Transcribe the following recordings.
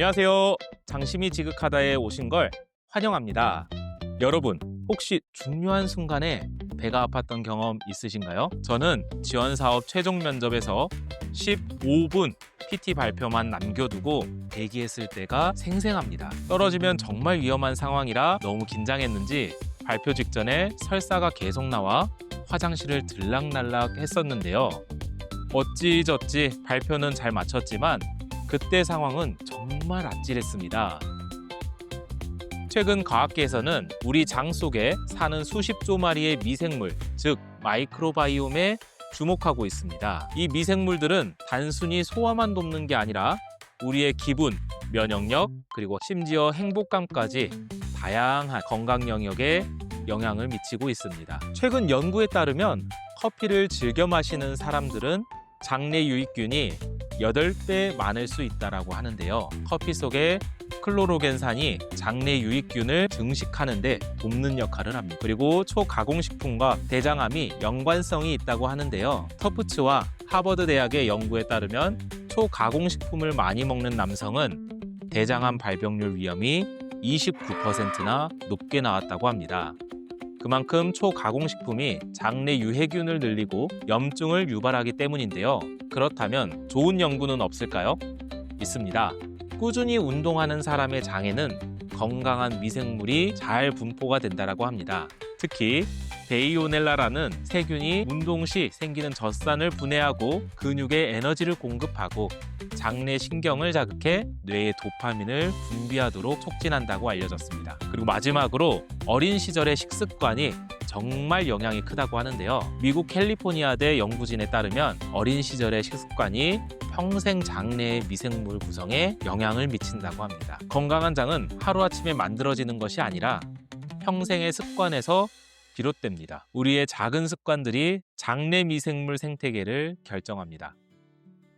안녕하세요. 장심이 지극하다에 오신 걸 환영합니다. 여러분, 혹시 중요한 순간에 배가 아팠던 경험 있으신가요? 저는 지원 사업 최종 면접에서 15분 PT 발표만 남겨두고 대기했을 때가 생생합니다. 떨어지면 정말 위험한 상황이라 너무 긴장했는지 발표 직전에 설사가 계속 나와 화장실을 들락날락 했었는데요. 어찌저찌 발표는 잘 마쳤지만 그때 상황은 정말 아찔했습니다. 최근 과학계에서는 우리 장 속에 사는 수십조 마리의 미생물, 즉 마이크로바이옴에 주목하고 있습니다. 이 미생물들은 단순히 소화만 돕는 게 아니라 우리의 기분, 면역력, 그리고 심지어 행복감까지 다양한 건강 영역에 영향을 미치고 있습니다. 최근 연구에 따르면 커피를 즐겨 마시는 사람들은 장내 유익균이 8배 많을 수 있다고 하는데요. 커피 속에 클로로겐산이 장내 유익균을 증식하는데 돕는 역할을 합니다. 그리고 초가공식품과 대장암이 연관성이 있다고 하는데요. 터프츠와 하버드 대학의 연구에 따르면 초가공식품을 많이 먹는 남성은 대장암 발병률 위험이 29%나 높게 나왔다고 합니다. 그만큼 초가공식품이 장내 유해균을 늘리고 염증을 유발하기 때문인데요. 그렇다면 좋은 연구는 없을까요? 있습니다. 꾸준히 운동하는 사람의 장에는 건강한 미생물이 잘 분포가 된다고 합니다. 특히 베이오넬라라는 세균이 운동 시 생기는 젖산을 분해하고 근육에 에너지를 공급하고 장내 신경을 자극해 뇌의 도파민을 분비하도록 촉진한다고 알려졌습니다. 그리고 마지막으로 어린 시절의 식습관이 정말 영향이 크다고 하는데요. 미국 캘리포니아대 연구진에 따르면 어린 시절의 식습관이 평생 장내의 미생물 구성에 영향을 미친다고 합니다. 건강한 장은 하루아침에 만들어지는 것이 아니라 평생의 습관에서 비롯됩니다. 우리의 작은 습관들이 장내 미생물 생태계를 결정합니다.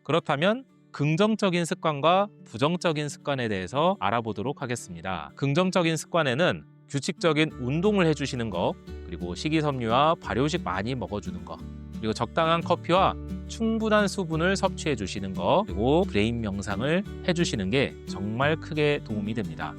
그렇다면 긍정적인 습관과 부정적인 습관에 대해서 알아보도록 하겠습니다. 긍정적인 습관에는 규칙적인 운동을 해주시는 것, 그리고 식이섬유와 발효식 많이 먹어주는 것, 그리고 적당한 커피와 충분한 수분을 섭취해 주시는 것, 그리고 브레인 명상을 해주시는 게 정말 크게 도움이 됩니다.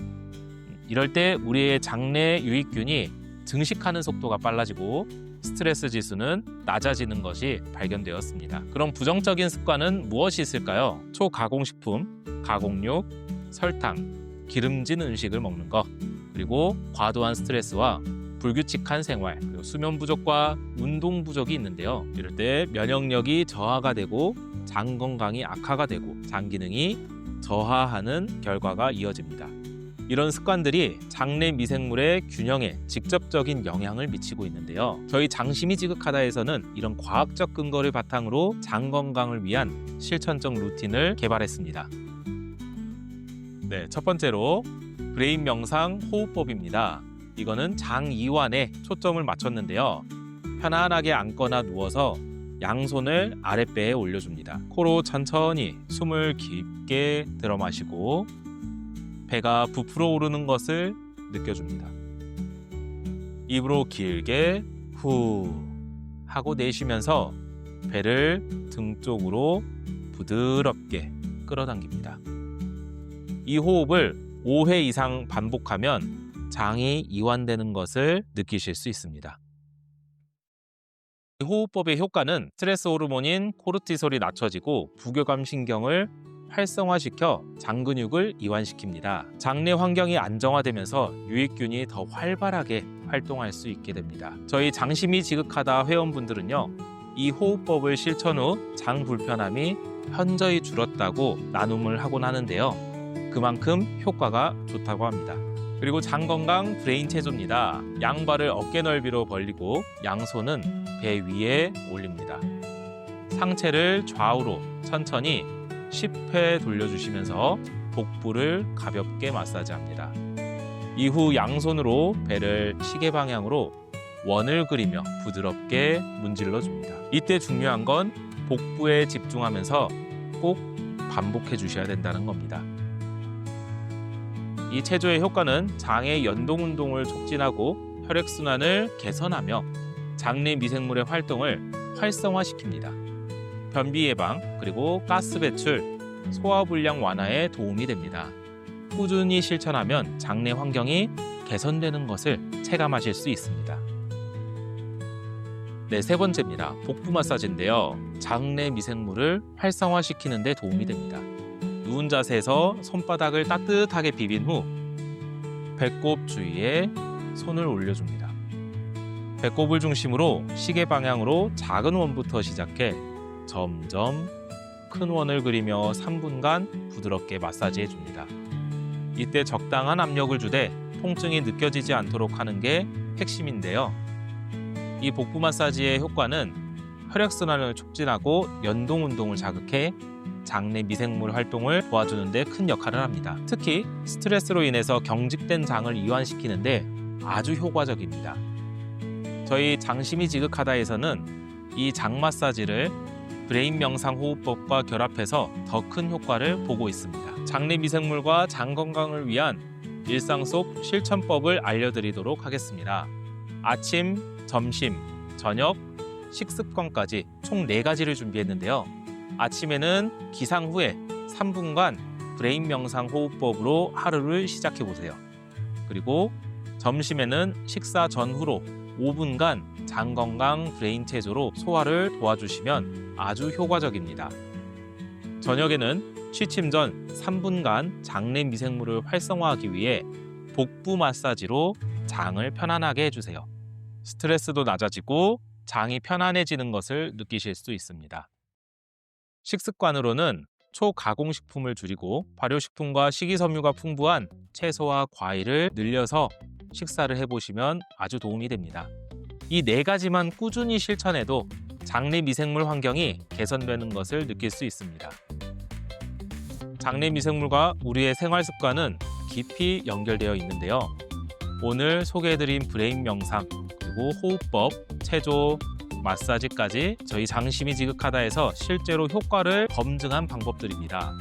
이럴 때 우리의 장내 유익균이 증식하는 속도가 빨라지고 스트레스 지수는 낮아지는 것이 발견되었습니다. 그럼 부정적인 습관은 무엇이 있을까요? 초가공식품, 가공육, 설탕, 기름진 음식을 먹는 것, 그리고 과도한 스트레스와 불규칙한 생활, 그리고 수면 부족과 운동 부족이 있는데요. 이럴 때 면역력이 저하가 되고 장 건강이 악화가 되고 장 기능이 저하하는 결과가 이어집니다. 이런 습관들이 장내 미생물의 균형에 직접적인 영향을 미치고 있는데요. 저희 장심이 지극하다에서는 이런 과학적 근거를 바탕으로 장 건강을 위한 실천적 루틴을 개발했습니다. 네, 첫 번째로 브레인 명상 호흡법입니다. 이거는 장 이완에 초점을 맞췄는데요. 편안하게 앉거나 누워서 양손을 아랫배에 올려줍니다. 코로 천천히 숨을 깊게 들어 마시고 배가 부풀어 오르는 것을 느껴줍니다. 입으로 길게 후 하고 내쉬면서 배를 등 쪽으로 부드럽게 끌어당깁니다. 이 호흡을 5회 이상 반복하면 장이 이완되는 것을 느끼실 수 있습니다. 이 호흡법의 효과는 스트레스 호르몬인 코르티솔이 낮춰지고 부교감 신경을 활성화시켜 장 근육을 이완시킵니다. 장내 환경이 안정화되면서 유익균이 더 활발하게 활동할 수 있게 됩니다. 저희 장심이 지극하다 회원분들은요. 이 호흡법을 실천 후 장 불편함이 현저히 줄었다고 나눔을 하곤 하는데요. 그만큼 효과가 좋다고 합니다. 그리고 장 건강 브레인 체조입니다. 양발을 어깨 넓이로 벌리고 양손은 배 위에 올립니다. 상체를 좌우로 천천히 10회 돌려주시면서 복부를 가볍게 마사지합니다. 이후 양손으로 배를 시계 방향으로 원을 그리며 부드럽게 문질러 줍니다. 이때 중요한 건 복부에 집중하면서 꼭 반복해 주셔야 된다는 겁니다. 이 체조의 효과는 장의 연동 운동을 촉진하고 혈액순환을 개선하며 장내 미생물의 활동을 활성화시킵니다. 변비 예방 그리고 가스 배출, 소화 불량 완화에 도움이 됩니다. 꾸준히 실천하면 장내 환경이 개선되는 것을 체감하실 수 있습니다. 네, 세 번째입니다. 복부 마사지인데요. 장내 미생물을 활성화시키는 데 도움이 됩니다. 누운 자세에서 손바닥을 따뜻하게 비빈 후 배꼽 주위에 손을 올려줍니다. 배꼽을 중심으로 시계 방향으로 작은 원부터 시작해 점점 큰 원을 그리며 3분간 부드럽게 마사지해 줍니다. 이때 적당한 압력을 주되 통증이 느껴지지 않도록 하는 게 핵심인데요. 이 복부 마사지의 효과는 혈액순환을 촉진하고 연동 운동을 자극해 장내 미생물 활동을 도와주는 데 큰 역할을 합니다. 특히 스트레스로 인해서 경직된 장을 이완시키는데 아주 효과적입니다. 저희 장심이 지극하다에서는 이 장 마사지를 브레인 명상 호흡법과 결합해서 더 큰 효과를 보고 있습니다. 장내 미생물과 장 건강을 위한 일상 속 실천법을 알려드리도록 하겠습니다. 아침, 점심, 저녁, 식습관까지 총 4가지를 준비했는데요. 아침에는 기상 후에 3분간 브레인 명상 호흡법으로 하루를 시작해 보세요. 그리고 점심에는 식사 전후로 5분간 장 건강 브레인 체조로 소화를 도와주시면 아주 효과적입니다. 저녁에는 취침 전 3분간 장내 미생물을 활성화하기 위해 복부 마사지로 장을 편안하게 해주세요. 스트레스도 낮아지고 장이 편안해지는 것을 느끼실 수 있습니다. 식습관으로는 초가공식품을 줄이고 발효식품과 식이섬유가 풍부한 채소와 과일을 늘려서 식사를 해보시면 아주 도움이 됩니다. 이 네 가지만 꾸준히 실천해도 장내 미생물 환경이 개선되는 것을 느낄 수 있습니다. 장내 미생물과 우리의 생활 습관은 깊이 연결되어 있는데요. 오늘 소개해드린 브레인 명상, 그리고 호흡법, 체조, 마사지까지 저희 장심이 지극하다에서 실제로 효과를 검증한 방법들입니다.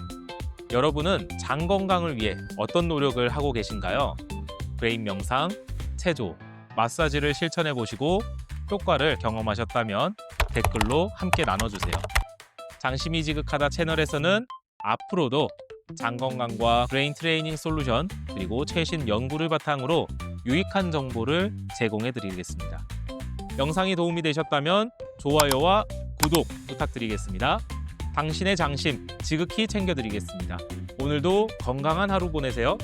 여러분은 장 건강을 위해 어떤 노력을 하고 계신가요? 브레인 명상, 체조, 마사지를 실천해 보시고 효과를 경험하셨다면 댓글로 함께 나눠주세요. 장심이 지극하다 채널에서는 앞으로도 장 건강과 브레인 트레이닝 솔루션 그리고 최신 연구를 바탕으로 유익한 정보를 제공해 드리겠습니다. 영상이 도움이 되셨다면 좋아요와 구독 부탁드리겠습니다. 당신의 장심 지극히 챙겨드리겠습니다. 오늘도 건강한 하루 보내세요.